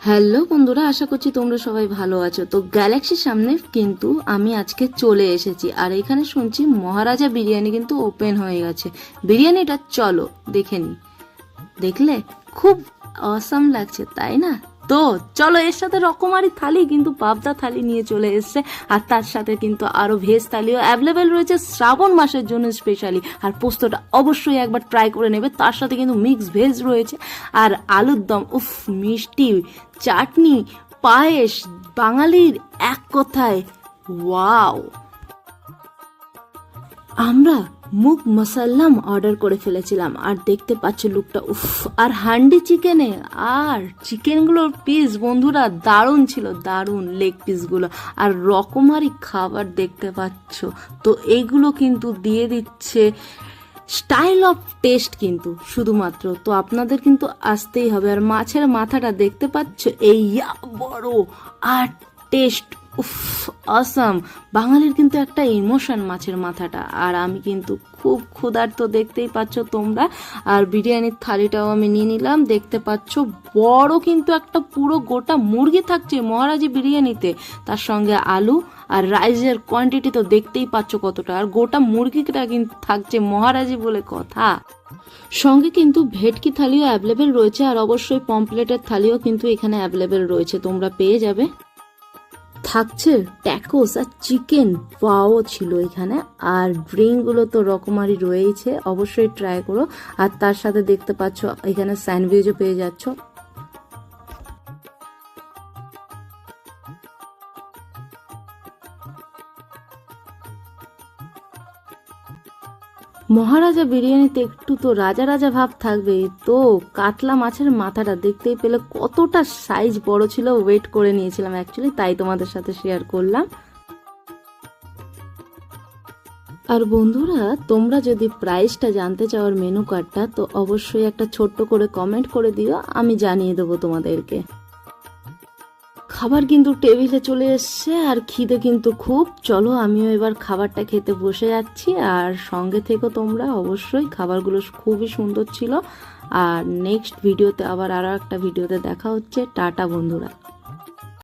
Hello বন্ধুরা, আশা করছি তোমরা সবাই ভালো আছো। তো গ্যালাক্সির সামনে কিন্তু আমি আজকে চলে এসেছি, আর এখানে শুনছি মহারাজা বিরিয়ানি কিন্তু ওপেন হয়ে গেছে। বিরিয়ানিটা চলো, দেখে নি। দেখলে? খুব অসম লাগছে, তাই না? তো চলো এর সাথে রকমারি থালি, কিন্তু পাবদা থালি নিয়ে চলে এসছে। আর তার সাথে কিন্তু আরও ভেজ থালিও অ্যাভেলেবেল রয়েছে শ্রাবণ মাসের জন্য স্পেশালি আর পোস্তটা অবশ্যই একবার ট্রাই করে নেবে। তার সাথে কিন্তু মিক্স ভেজ রয়েছে। আর আলুর দম, উফ, মিষ্টি, চাটনি, পায়েস, বাঙালির এক কথায় ওয়াও আমরা মুগ মাসাল্লাম অর্ডার করে ফেলেছিলাম। আর দেখতে পাচ্ছ লুকটা উফ, আর হান্ডি চিকেনে, আর চিকেনগুলোর পিস বন্ধুরা, দারুণ ছিল, দারুণ লেগ পিসগুলো আর রকমারি খাবার দেখতে পাচ্ছ। তো এইগুলো কিন্তু দিয়ে দিচ্ছে স্টাইল অফ টেস্ট কিন্তু, শুধুমাত্র। তো আপনাদের কিন্তু আসতেই হবে। আর মাছের মাথাটা দেখতে পাচ্ছ? এই বড়, আর টেস্ট উফ অসাম বাঙালির কিন্তু একটা ইমোশন মাছের মাথাটা। আর আমি কিন্তু খুব ক্ষুধার্ত, দেখতেই পাচ্ছ তোমরা। আর বিরিয়ানির থালিটাও আমি নিয়ে নিলাম। দেখতে পাচ্ছ, বড় কিন্তু একটা পুরো গোটা মুরগি থাকছে মহারাজি বিরিয়ানিতে। তার সঙ্গে আলু আর রাইসের কোয়ান্টিটি তো দেখতেই পাচ্ছ কতটা। আর গোটা মুরগিটা কিন্তু থাকছে মহারাজি বলে কথা। সঙ্গে কিন্তু ভেটকি থালিও অ্যাভেলেবেল রয়েছে। আর অবশ্যই পম্পলেটের থালিও কিন্তু এখানে অ্যাভেলেবেল রয়েছে। তোমরা পেয়ে যাবে। থাকছে ট্যাকোস আর চিকেন পাও ছিল এখানে। আর ড্রিঙ্কগুলো তো রকমারি রয়েছে অবশ্যই ট্রাই করো। আর তার সাথে দেখতে পাচ্ছ, এখানে স্যান্ডউইচও পেয়ে যাচ্ছ। মহারাজা বিরিয়ানিতে একটু তো রাজা রাজা ভাব থাকবে, তো কাতলা মাছের মাথাটা দেখতেই পেলে কতটা সাইজ বড় ছিল ওয়েট করে নিয়েছিলাম অ্যাকচুয়ালি তাই তোমাদের সাথে শেয়ার করলাম। আর বন্ধুরা, তোমরা যদি প্রাইসটা জানতে চাও আর মেনু কার্ডটা তো অবশ্যই একটা ছোট্ট করে কমেন্ট করে দিও, আমি জানিয়ে দেবো তোমাদেরকে। খাবার কিন্তু টেবিলে চলে এসছে, আর খিদে কিন্তু খুব। চলো, আমিও এবার খাবারটা খেতে বসে যাচ্ছি, আর সঙ্গে থেকো তোমরা। অবশ্যই খাবারগুলো খুবই সুন্দর ছিল। আর নেক্সট ভিডিওতে আবার আরও একটা ভিডিওতে দেখা হচ্ছে। টাটা, বন্ধুরা।